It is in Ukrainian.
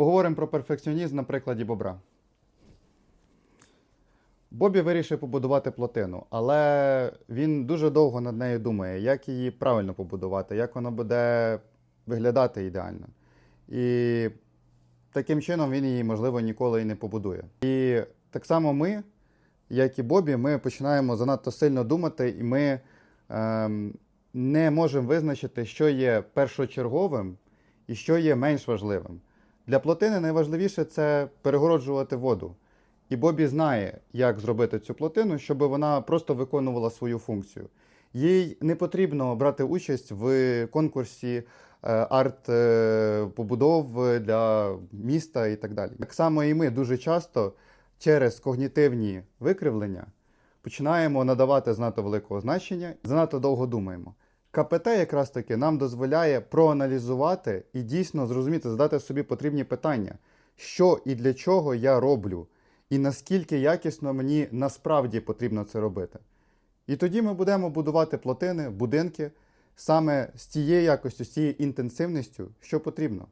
Поговоримо про перфекціонізм на прикладі бобра. Бобі вирішив побудувати плотину, але він дуже довго над нею думає, як її правильно побудувати, як вона буде виглядати ідеально. І таким чином він її, можливо, ніколи і не побудує. І так само ми, як і Бобі, ми починаємо занадто сильно думати, і ми ем, не можемо визначити, що є першочерговим і що є менш важливим. Для плотини найважливіше це перегороджувати воду. І Бобі знає, як зробити цю плотину, щоб вона просто виконувала свою функцію. Їй не потрібно брати участь в конкурсі арт-побудов для міста і так далі. Так само і ми дуже часто через когнітивні викривлення починаємо надавати занадто великого значення, занадто довго думаємо. КПТ якраз таки нам дозволяє проаналізувати і дійсно зрозуміти, задати собі потрібні питання, що і для чого я роблю, і наскільки якісно мені насправді потрібно це робити. І тоді ми будемо будувати плотини, будинки саме з тією якостю, з тією інтенсивністю, що потрібно.